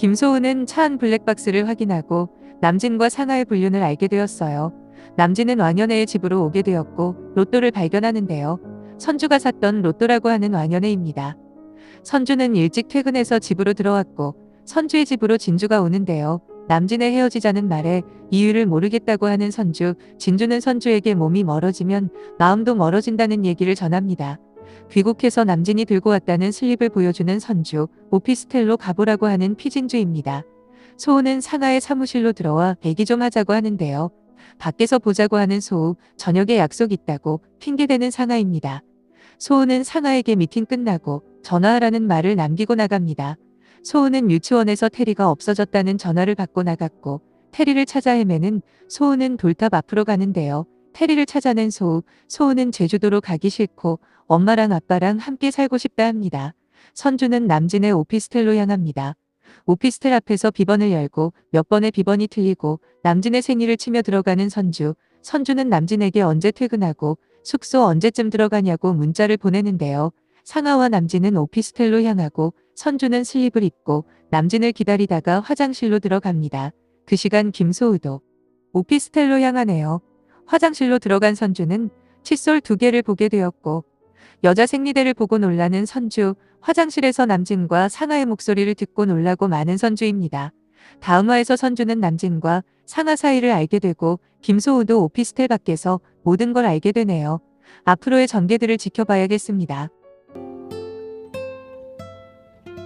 김소은은 차 안 블랙박스를 확인하고 남진과 상하의 불륜을 알게 되었어요. 남진은 왕연애의 집으로 오게 되었고 로또를 발견하는데요. 선주가 샀던 로또라고 하는 왕연애입니다. 선주는 일찍 퇴근해서 집으로 들어왔고 선주의 집으로 진주가 오는데요. 남진의 헤어지자는 말에 이유를 모르겠다고 하는 선주, 진주는 선주에게 몸이 멀어지면 마음도 멀어진다는 얘기를 전합니다. 귀국해서 남진이 들고 왔다는 슬립을 보여주는 선주, 오피스텔로 가보라고 하는 피진주입니다. 소우는 상하의 사무실로 들어와 얘기 좀 하자고 하는데요. 밖에서 보자고 하는 소우, 저녁에 약속 있다고 핑계대는 상하입니다. 소우는 상하에게 미팅 끝나고 전화하라는 말을 남기고 나갑니다. 소우는 유치원에서 테리가 없어졌다는 전화를 받고 나갔고 테리를 찾아 헤매는 소우는 돌탑 앞으로 가는데요. 테리를 찾아낸 소우, 소우는 제주도로 가기 싫고 엄마랑 아빠랑 함께 살고 싶다 합니다. 선주는 남진의 오피스텔로 향합니다. 오피스텔 앞에서 비번을 열고 몇 번의 비번이 틀리고 남진의 생일을 치며 들어가는 선주. 선주는 남진에게 언제 퇴근하고 숙소 언제쯤 들어가냐고 문자를 보내는데요. 상하와 남진은 오피스텔로 향하고 선주는 슬립을 입고 남진을 기다리다가 화장실로 들어갑니다. 그 시간 김소우도 오피스텔로 향하네요. 화장실로 들어간 선주는 칫솔 두 개를 보게 되었고 여자 생리대를 보고 놀라는 선주, 화장실에서 남진과 상하의 목소리를 듣고 놀라고 많은 선주입니다. 다음 화에서 선주는 남진과 상하 사이를 알게 되고 김소우도 오피스텔 밖에서 모든 걸 알게 되네요. 앞으로의 전개들을 지켜봐야겠습니다.